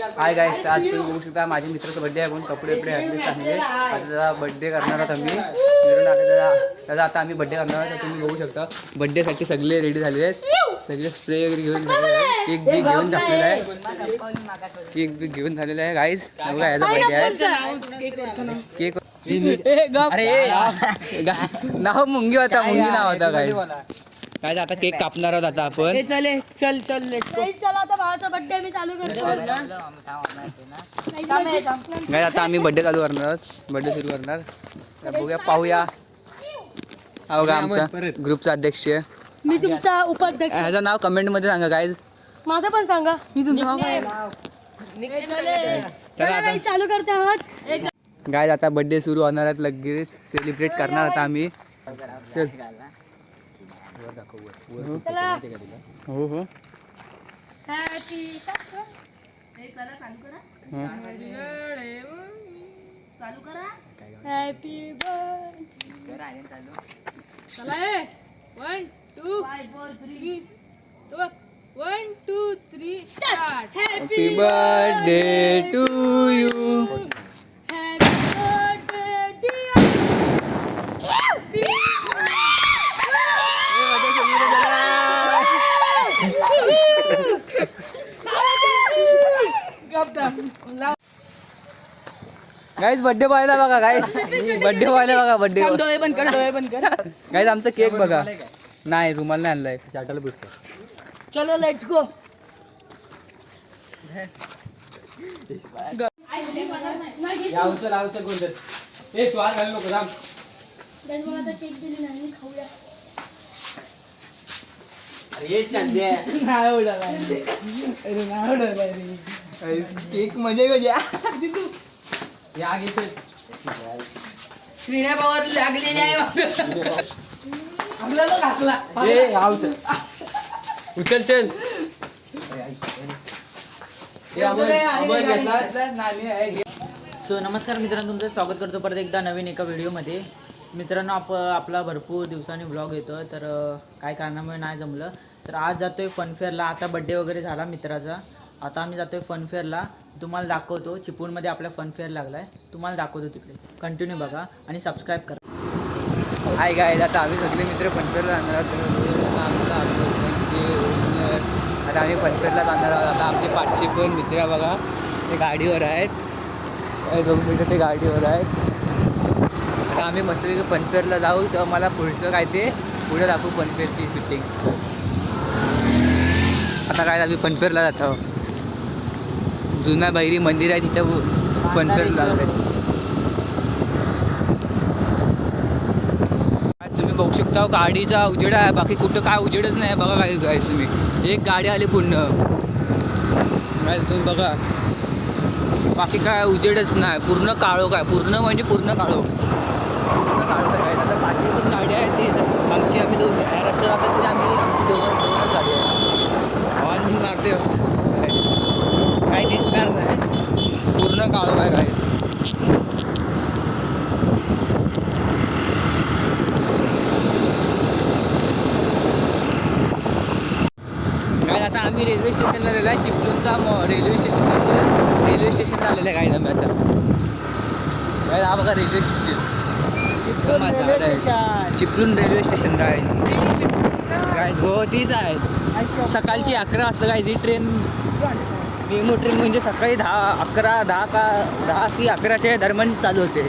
Hi guys आज तुम्ही बघू शकता माझ्या मित्राचा बर्थडे आहे म्हणून कपडे वपडे घातले चांगले. आता त्याचा बर्थडे करणार आहोत आम्ही. मित्रांनो, आता त्याचा त्याचा आता आम्ही बर्थडे करणार आहोत तुम्ही बघू शकता. बर्थडेसाठी सगळे रेडी झालेले आहेत. सगळे स्प्रे वगैरे घेऊन झालेले केक बी घेऊन टाकलेला आहे केक बी घेऊन झालेला आहे गाईज बघा याचा बर्थडे आहे. केक अरे नाव मुंगी होता मुंगी नाव होता काय काय आता केक कापणार आहोत आता आपण. चले चल चल लेट्स नाही, चला आता भावाचा बर्थडे मी चालू करतो. नाही, काय आता आम्ही बर्थडे चालू करणार आहोत. बर्थडे सुरू करणार. तर बघूया पाहूया. हा बघा आमचा ग्रुपचा अध्यक्ष. मी तुमचा उपाध्यक्ष. ह्याचं नाव कमेंटमध्ये सांगा काय माझं पण सांगा. मी तुमचं चला आता. चालू करते आहोत. गाय आता बर्थडे सुरू होणार आहेत लगेच. सेलिब्रेट करणार आता आम्ही. चल. चला हो. हो हॅपी हॅपी चला one two three one two three start happy birthday to you happy birthday guys birthday पाहायला बघा गाईज बर्थडे पाहायला बघा बर्थडे डोळे बंद कर डोळे बंद कर. गाईज आमचा केक बघा. नाही रुमाल नाही आणलाय. चाटाला भेटतो चलो लेट्स गो यावचं लावचं कोणतं ए स्वाद घालू नको राम मला आता केक दिली नाही खाऊया अरे चांदे नाही उडाला अरे नाही उडाला रे केक मजा पवार लागलेली आहे ए उचल चल. घेतला? आहे. सो नमस्कार मित्रांनो तुमचं स्वागत करतो परत एकदा नवीन एका व्हिडिओमध्ये. मित्रांनो आप आपला भरपूर दिवसांनी ब्लॉग येतो तर काय कारणामुळे नाही जमलं. तर आज जातोय फनफेअरला आता बड्डे वगैरे झाला मित्राचा. आता आम्ही जातोय फनफेअरला तुम्हाला दाखवतो चिपळूणमध्ये आपला फनफेअर लागला आहे तुम्हाला दाखवतो तिकडे. कंटिन्यू बघा आणि सबस्क्राईब करा. हाय गाय आता आम्ही सगळे मित्र फनफेअरला जाणार आहोत. आता म्हणजे आता आम्ही फनफेअरला जाणार आहोत. आता आमचे पाचशे पण मित्र बघा. ते गाडीवर आहेत. दोन मित्र ते गाडीवर आहेत. आता आम्ही मस्तपैकी फनफेअरला जाऊ. तेव्हा मला पुढचं काय ते पुढे दाखवू फनफेअरची शूटिंग आता काय आम्ही पंचरला जातो. जुना बैरी मंदिर आहे तिथं पंचरला लागलं. आज तुम्ही बघू शकता गाडीचा उजेड आहे बाकी कुठं काय उजेडच नाही. बघा काय काय तुम्ही. एक गाडी आली पूर्ण. तुम्ही बघा. बाकी काय उजेडच नाही. पूर्ण काळो काय पूर्ण म्हणजे पूर्ण काळो पूर्ण काळो काय आता बाकी पण गाडी आहे ती आमची आम्ही आता तरी आम्ही आमची दोघं दोनच गाडी आहे. हॉर्न मारते काय दिसणार नाही. पूर्ण काळो काय काय काय आता आम्ही रेल्वे स्टेशनला आलेलो आहे चिपळूणचा म- रेल्वे स्टेशन रेल्वे स्टेशनला आलेलं आहे काय आम्ही आता. काय हा बघा railway station Chiplun railway station काय काय हो तीच आहे. सकाळची अकरा वाजता काय ती ट्रेन मेमो ट्रेन म्हणजे सकाळी दहा अकरा दहा का दहा ती अकराच्या दरम्यान चालू होते.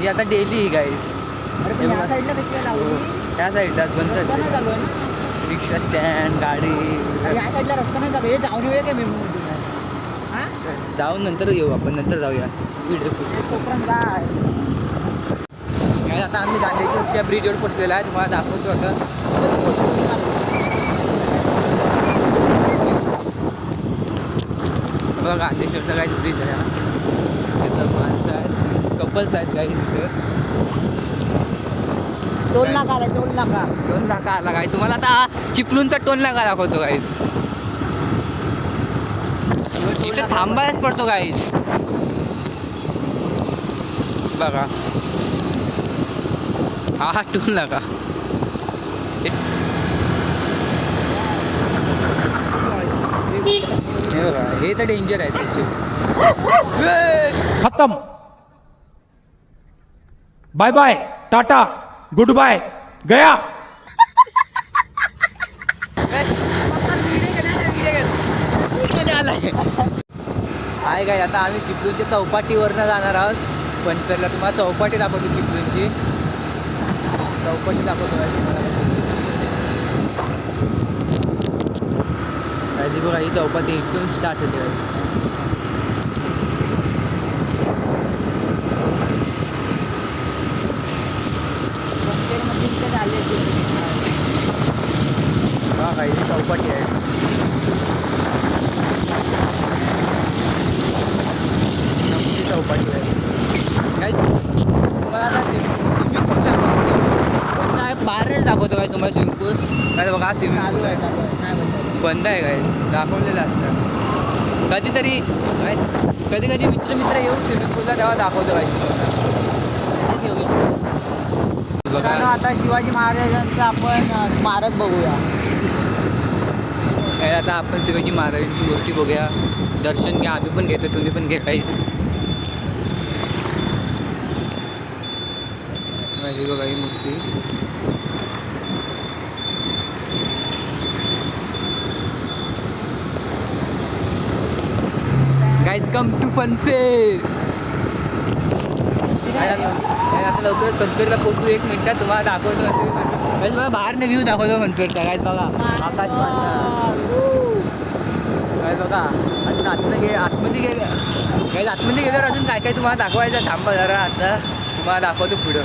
ही आता डेली काय या साईडला कशी काय लावली? त्या साईडलाच बंद. चालू आहे ना? रिक्षा स्टँड गाडी. या साईडला रस्ता नाही आहे. जाऊन येऊया हा? जाऊन नंतर येऊ आपण नंतर जाऊया. काय काय आता आम्ही गांधीच्या ब्रिजवर पोचलेला आहे. तुम्हाला दाखवतो आता. बघा गांधेश्वरचा काही ब्रिज आहे हा. तिथं माणसं आहेत. कपल्स आहेत काही तिथं टोल नाका आला टोल नाका टोल नाका आला काय तुम्हाला आता चिपळूणचा टोल नाका दाखवतो काही इथं थांबायच पडतो काहीच बघा. हा हा टोल नाका हे तर डेंजर आहे खत्म. Bye bye tata goodbye गया. आहे काय आता आम्ही चिपळूणच्या चौपाटीवरनं जाणार आहोत. पनकरला तुम्हाला चौपाटी दाखवतो चिपळूणची. चौपाटी दाखवतो तुम्हाला. काळजी ही चौपाती इथून स्टार्ट होते guys. हा काही ही चौपाटी आहे. चौपाटी आहे. काय तुम्हाला आता स्विमिंग पूल दाखवतो. बंद आहे? बाहेरच दाखवतो काय तुम्हाला स्विमिंग पूल काय बघा स्विमिंग पूल आहे. बंद आहे काय दाखवलेलं असतं. कधीतरी काय कधी कधी मित्र मित्र येऊन स्विमिंग पूलला तेव्हा दाखवतो काय बघा. आता शिवाजी महाराजांचं आपण स्मारक बघूया. काय आता आपण शिवाजी महाराजांची मूर्ती बघूया. दर्शन घ्या आम्ही पण घेतो तुम्ही पण काहीच माझी बघा ही मूर्ती. गाईज कम टू फनफेअर काय आता लवकर फनफेअरला पोहोचू एक मिनिटात तुम्हाला दाखवतो असे गाईज बघा बाहेरनं व्ह्यू दाखवतो फनफेअरचा गाईज बघा आकाश काय बघा अजून आतमध्ये गे आतमध्ये गेले काही आतमध्ये गेल्यावर अजून काय काय तुम्हाला दाखवायचं थांबा जरा आता तुम्हाला दाखवतो पुढं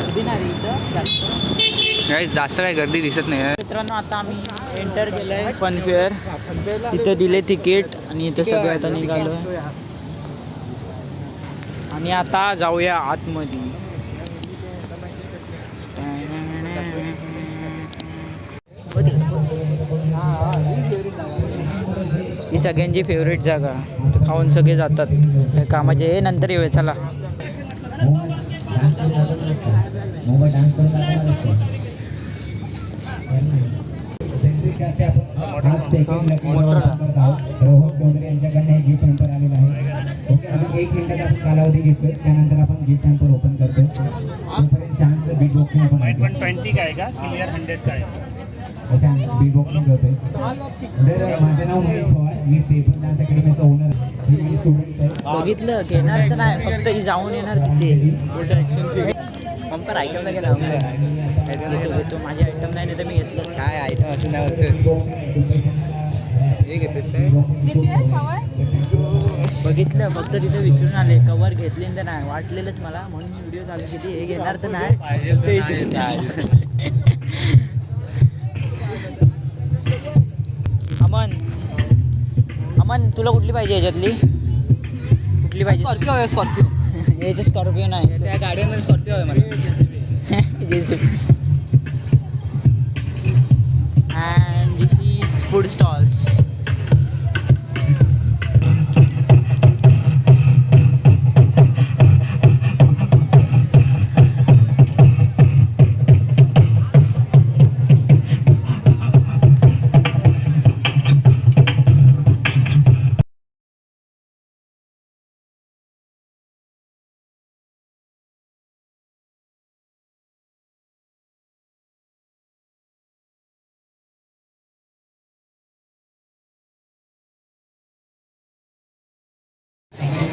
गर्दी नाही रे इथं जास्त. काही जास्त काही गर्दी दिसत नाही आहे. मित्रांनो आता आम्ही एंटर केलंय फनफेअर इथे दिले तिकीट. आणि इथे सगळं आता निघालोय. आणि आता जाऊया आतमध्ये. ही सगळ्यांची फेवरेट जागा. खाऊन सगळे जातात. कामाचे. हे नंतर येऊया चला. रोहन यांच्याकडनं हे गिफ्ट हॅम्पर आलेलं आहे ओके एक मिनिटाचा आपण कालावधी घेतोय त्यानंतर आपण गिफ्ट हॅम्पर ओपन करतो तोपर्यंत बिग बॉक्सिंग आपण ट्वेंटी का क्लिअर हंड्रेड बिग बॉक्सिंग करतोय तर माझं नाव महेश पवार मी पेपर डान्स अकॅडमीचा ओनर बघितलं घेणार तर नाही फक्त जाऊन येणार तिथे. ऐकलं नाही घेतो माझी आयटम नाही तर मी घेतलं काय आयटम असून नाही होतं हे घेतेस काय? बघितलं फक्त तिथे विचारून आले. कवर घेतली तर नाही वाटलेलंच मला. म्हणून मी व्हिडिओ चालू केली. हे घेणार तर नाही. अमन. अमन तुला कुठली पाहिजे याच्यातली? कुठली पाहिजे? स्कॉर्पिओ आहे याचे स्कॉर्पिओ नाही त्या गाडीमध्ये स्कॉर्पिओ आहे मला JCB. And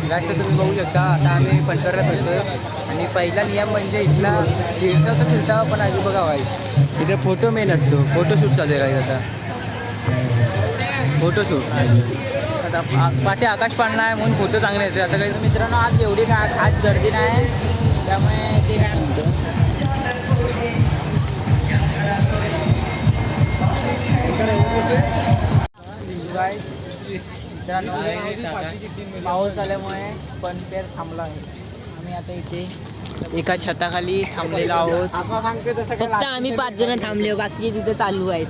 जास्त तुम्ही बघू शकता. आता आम्ही पंढरला फिरतो आणि पहिला नियम म्हणजे इथला फिरता तर फिरता पण आधी बघा वाईट इथे फोटो मेन असतो. फोटोशूट चालू आहे आता. फोटोशूट आता पाठी आकाश पाडणार आहे म्हणून फोटो चांगले येते आता काही मित्रांनो आज एवढी काय आज गर्दी नाही त्यामुळे ते काय म्हणतो मित्रांनो पाऊस आल्यामुळे पनपेर थांबला आहे. आम्ही आता इथे एका छताखाली थांबलेलो आहोत. फक्त आम्ही पाच जण थांबले बाकीचे तिथे चालू आहेत.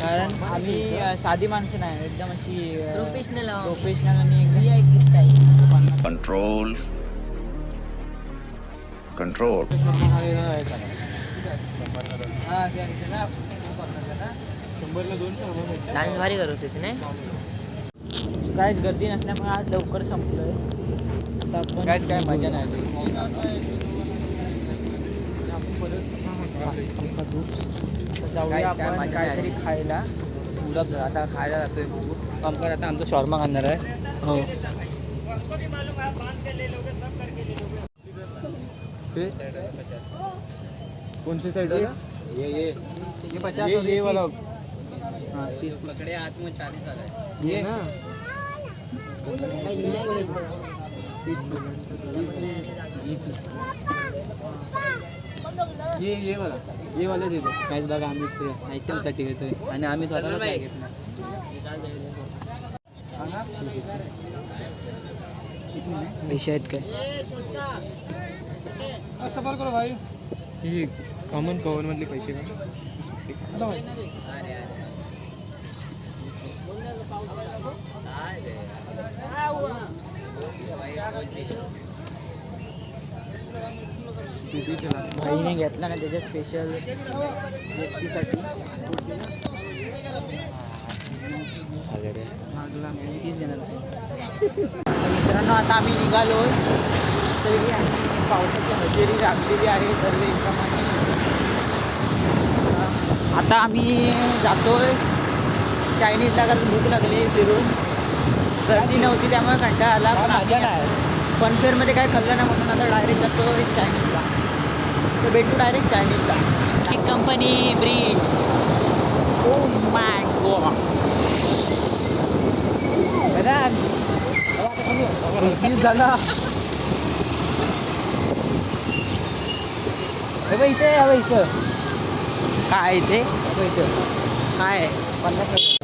कारण आम्ही साधी माणसं नाही. एकदम अशी प्रोफेशनल प्रोफेशनल आणि control. हां डान्स भारी करत होते नाही? काय गर्दी नसल्यामुळे आज लवकर संपलोय. आता आपण काहीच काय मजा नाही. आली. आपण परत आता जाऊया आपण मजा काहीतरी नाही. खायला. गुलाब आता खायला जातोय. पंकज आता आमचा शॉर्मा खाणार आहे. हो. कोणती साईड ये ये. ये पचास ये- वाला. हाँ, तीस. पकडे में चालीस आलाय. ये ना. ये ये वाला. ये वाला दे दो. काहीच बघा आम्ही आयटमसाठी घेतोय आणि आम्ही स्वतःला काय घेत नाही पैसे आहेत काय? ही कॉमन मधले पैसे का? भाईने घेतला ना त्याच्या स्पेशल व्यक्तीसाठी. तीच देणार मित्रांनो आता आम्ही निघालो. तरी पावसाची हजेरी लागलेली आहे सर्व एकामागे आता आम्ही जातोय. चायनीजला कारण भूक लागली फिरून. गर्दी नव्हती त्यामुळे कंटाळा आला. पण नाही. फनफेअरमध्ये काय खाल्लं नाही म्हणून आता डायरेक्ट जातो चायनीजला तर भेटू डायरेक्ट चायनीजला एक company bridge oh my god झाला. इथे इथं. काय ते अबे इथं. काय? टाइमपास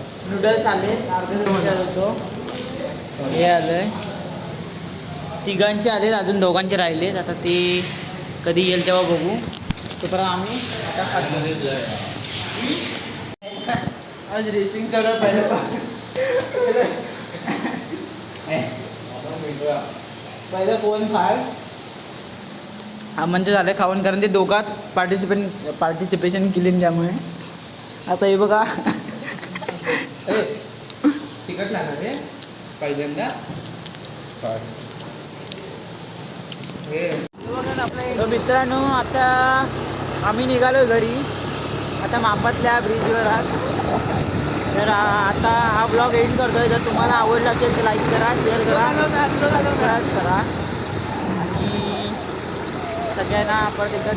नूडल्स आले दिवसात होतो. हे आलंय. तिघांचे आलेत अजून दोघांचे राहिलेत. आता ते कधी येईल तेव्हा बघू. तोपर्यंत आम्ही आता खातो. आज रेसिंग करा पहिले पहिलं कोण फाय हा म्हणजे झालं खाऊन. कारण ते दोघात पार्टिसिपेन पार्टिसिपेशन केली त्यामुळे. आता हे बघा. तिकट लागणार पहिल्यांदा. तर मित्रांनो आता आम्ही निघालो घरी. आता मापातल्या ब्रिजवर आहात. तर आता हा ब्लॉग एंड करतोय. जर तुम्हाला आवडला असेल तर लाईक करा शेअर करा. सबस्क्राईब करा. आणि सगळ्यांना परत एकदा